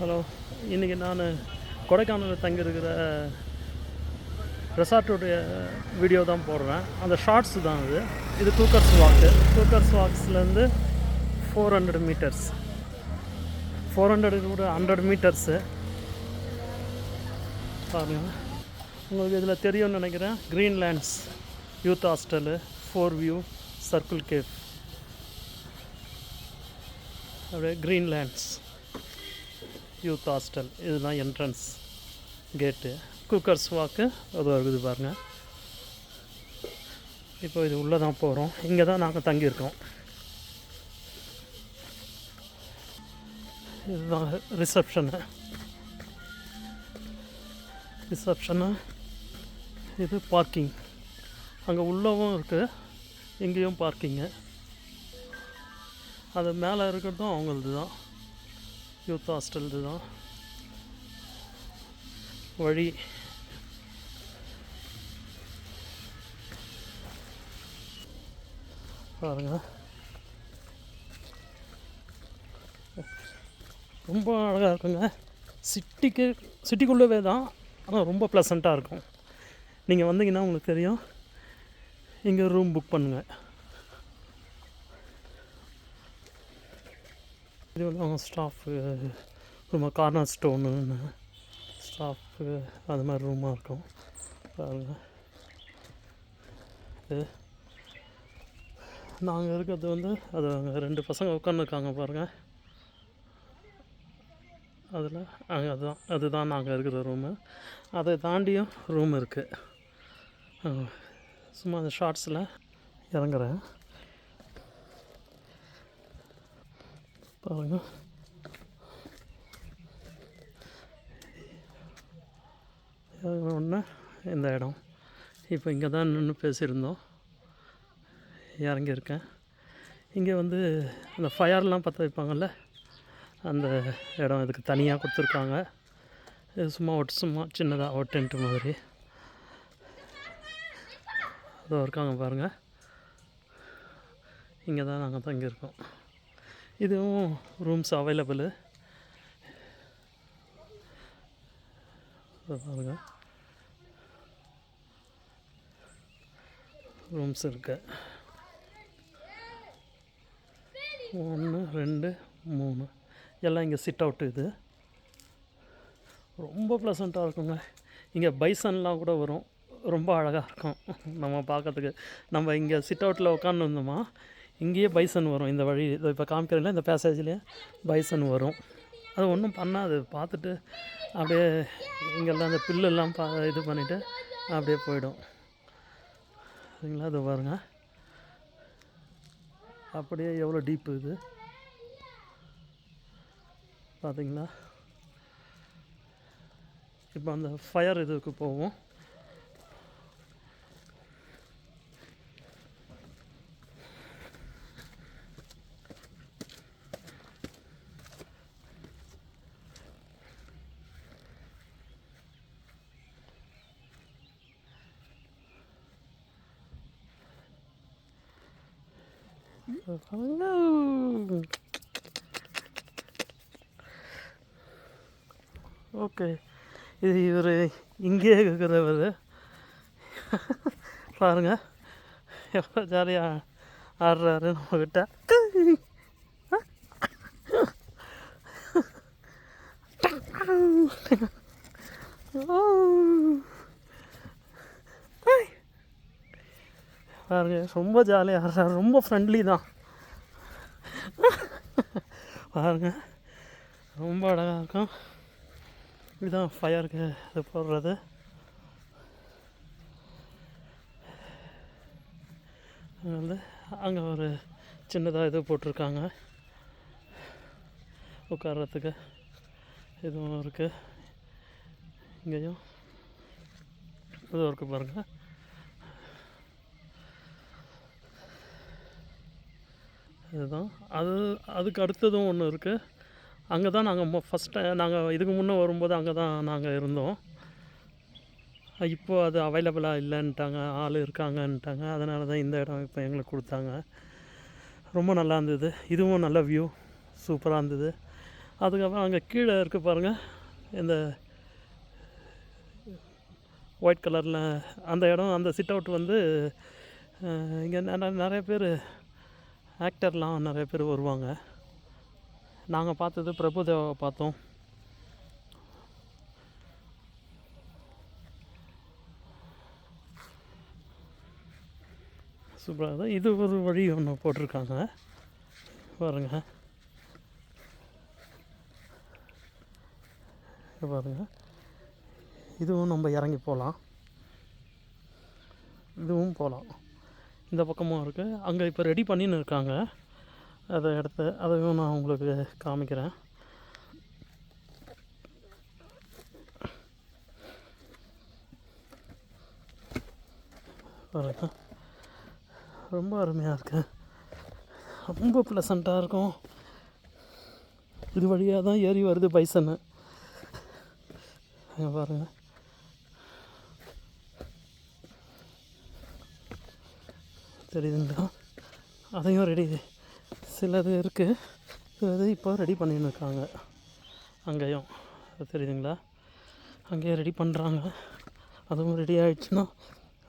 Hello இன்றைக்கி நான் கொடைக்கானலில் தங்கியிருக்கிற ரெசார்ட்டோடைய வீடியோ தான் போடுறேன். அந்த ஷார்ட்ஸ் தான் இது. இது Coaker's walk Coaker's வாக்ஸ்லேருந்து four hundred metres four hundred கூட ஹண்ட்ரட் மீட்டர்ஸு பாருங்க. உங்களுக்கு இதில் தெரியும்னு நினைக்கிறேன். Greenlands Youth Hostel four view circle cave அப்படியே க்ரீன்லேண்ட்ஸ் யூத் ஹாஸ்டல் இதுதான் என்ட்ரன்ஸ் கேட்டு குக்கர்ஸ் வாக்கு அது இருக்குது பாருங்கள் இப்போ இது உள்ளே தான் போகிறோம். இங்கே தான் நாங்கள் தங்கியிருக்கோம். இதுதான் ரிசப்ஷனு ரிசப்ஷனு இது பார்க்கிங் அங்கே உள்ளவும் இருக்குது இங்கேயும் பார்க்கிங்கு அது மேலே இருக்கிறதும் அவங்களது தான். யூத் ஹாஸ்டல் தான் வழி. பாருங்க. ரொம்ப அழகாக இருக்குங்க. சிட்டிக்கு சிட்டிக்குள்ளவே தான் ஆனால் ரொம்ப ப்ளசண்ட்டாக இருக்கும். நீங்கள் வந்தீங்கன்னா உங்களுக்கு தெரியும். இங்கே ரூம் புக் பண்ணுங்கள் இது ஸ்டாஃபு ரொம்ப கார்னர் ஸ்டோனு ஸ்டாஃபு அது மாதிரி ரூமாக இருக்கும் பாருங்கள் இது நாங்கள் இருக்கிறது வந்து அது அங்கே ரெண்டு பசங்க உட்காந்துருக்காங்க பாருங்கள் அதில் அங்கே அதுதான் அதுதான் நாங்கள் இருக்கிற ரூமு அதை தாண்டியும் ரூம் இருக்குது சும்மா அந்த ஷார்ட்ஸில் இறங்குறேன் பாருங்க ஒன்று இந்த இடம் இப்போ இங்கே தான் நின்று பேசியிருந்தோம் இறங்கியிருக்கேன் இங்கே வந்து அந்த ஃபயர்லாம் பற்ற வைப்பாங்கள்ல அந்த இடம் இதுக்கு தனியாக கொடுத்துருக்காங்க இது சும்மா ஒட்டு சும்மா சின்னதாக ஒரு டென்ட் மாதிரி அதோ இருக்காங்க பாருங்கள் இங்கே தான் நாங்கள் தங்கியிருக்கோம் இதுவும் ரூம்ஸ் அவைலபிள் பாருங்க. ரூம்ஸ் இருக்கு. ஒன்று ரெண்டு மூணு. எல்லாம் இங்கே சிட் அவுட் இது. ரொம்ப ப்ளசண்ட்டாக இருக்குங்க. இங்கே பைசன்லாம் கூட வரும். ரொம்ப அழகாக இருக்கும். நம்ம பார்க்கறதுக்கு. நம்ம இங்கே சிட் அவுட்டில் உட்காந்துருந்தோமா இங்கேயே பைசன் வரும். இந்த வழி இப்போ காமிக்கிறீங்களா? இந்த பேசேஜ்லேயே பைசன் வரும். அது ஒன்றும் பண்ணாது. பார்த்துட்டு அப்படியே இங்கெல்லாம் அந்த பில்லெல்லாம் பா இது பண்ணிவிட்டு அப்படியே போயிடும். சரிங்களா? அது பாருங்க. அப்படியே எவ்வளோ டீப்பு இது. பார்த்தீங்களா? இப்போ அந்த ஃபயர் இதுக்கு போவோம் ஓகே இது இவர் இங்கே இருக்கிறவர். பாருங்க. எவ்வளோ ஜாலியாக ஆடுறாரு நம்மக்கிட்ட பாருங்க ரொம்ப ஜாலியாக ஆடுறாரு. ரொம்ப ஃப்ரெண்ட்லி தான். பாருங்கள் ரொம்ப அழகாக இருக்கும். இதுதான் ஃபயருக்கு இது போடுறது. அங்கே வந்து அங்கே ஒரு சின்னதாக இது போட்டிருக்காங்க. உட்கார்றதுக்கு இதுவும் இருக்குது இங்கேயும் இதுவும் இருக்குது பாருங்கள் இதுதான். அது அதுக்கு அடுத்ததும் ஒன்று இருக்குது அங்கே தான் நாங்கள் ஃபஸ்ட் நாங்கள் இதுக்கு முன்னே வரும்போது அங்கே தான் நாங்கள் இருந்தோம். இப்போது அது அவைலபிளாக இல்லைன்ட்டாங்க. ஆள் இருக்காங்கன்ட்டாங்க. அதனால தான் இந்த இடம் இப்போ எங்களுக்கு கொடுத்தாங்க. ரொம்ப நல்லா இருந்தது. இதுவும் நல்ல வியூ சூப்பராக இருந்தது. அதுக்கப்புறம் அங்கே கீழே இருக்குது பாருங்கள் இந்த ஒயிட் கலரில் அந்த இடம் அந்த சிட் அவுட் வந்து இங்கே நிறைய பேர் ஆக்டர்லாம் நிறைய பேர் வருவாங்க. நாங்கள் பார்த்தது பிரபுதேவாவை பார்த்தோம். சூப்பராக தான். இது ஒரு வழி ஒன்று போட்டிருக்காங்க. பாருங்கள் பாருங்கள் இதுவும் நம்ம இறங்கி போகலாம். இதுவும் போகலாம். இந்த பக்கமும் இருக்குது அங்கே இப்போ ரெடி பண்ணின்னு இருக்காங்க. அதை எடுத்து அதையும் நான் உங்களுக்கு காமிக்கிறேன். பாருங்க. ரொம்ப அருமையாக இருக்கு. ரொம்ப ப்ளசண்ட்டாக இருக்கும். இது வழியாக தான் ஏறி வருது பைசன்னு பாருங்கள் தெரியுதுங்களா அதையும் ரெடி சிலது இருக்குது சிலது இப்போ ரெடி பண்ணின்னு இருக்காங்க அங்கேயும். அது தெரியுதுங்களா? அங்கேயும் ரெடி பண்ணுறாங்க அதுவும் ரெடி ஆயிடுச்சுன்னா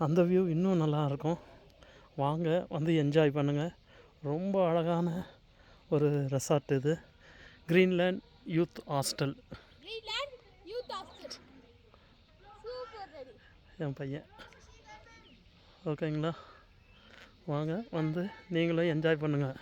அந்த வியூ இன்னும் நல்லா இருக்கும் வாங்க வந்து என்ஜாய் பண்ணுங்கள் ரொம்ப அழகான ஒரு ரெசார்ட் இது. Greenland youth hostel. என் பையன். ஓகேங்களா வாங்க வந்து நீங்களும் என்ஜாய் பண்ணுங்கள்